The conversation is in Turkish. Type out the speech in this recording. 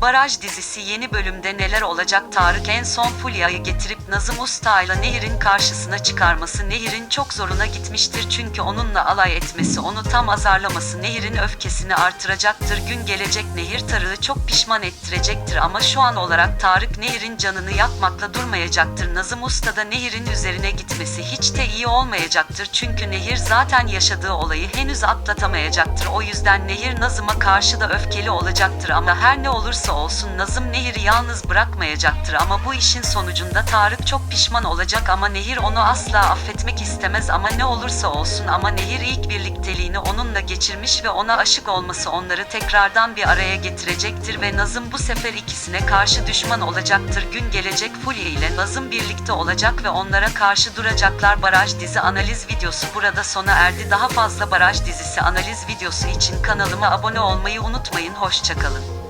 Baraj dizisi yeni bölümde neler olacak Tarık en son Fulya'yı getirip Nazım Usta ile Nehir'in karşısına çıkarması Nehir'in çok zoruna gitmiştir çünkü onunla alay etmesi onu tam azarlaması Nehir'in öfkesini artıracaktır. Gün gelecek Nehir Tarık'ı çok pişman ettirecektir ama şu an olarak Tarık Nehir'in canını yakmakla durmayacaktır. Nazım Usta da Nehir'in üzerine gitmesi hiç de iyi olmayacaktır çünkü Nehir zaten yaşadığı olayı henüz atlatamayacaktır. O yüzden Nehir Nazım'a karşı da öfkeli olacaktır ama her ne olursa olsun Nazım Nehir'i yalnız bırakmayacaktır ama bu işin sonucunda Tarık çok pişman olacak ama Nehir onu asla affetmek istemez ama ne olursa olsun ama Nehir ilk birlikteliğini onunla geçirmiş ve ona aşık olması onları tekrardan bir araya getirecektir ve Nazım bu sefer ikisine karşı düşman olacaktır. Gün gelecek Fulya ile Nazım birlikte olacak ve onlara karşı duracaklar. Baraj dizi analiz videosu burada sona erdi. Daha fazla Baraj dizisi analiz videosu için kanalıma abone olmayı unutmayın. Hoşçakalın.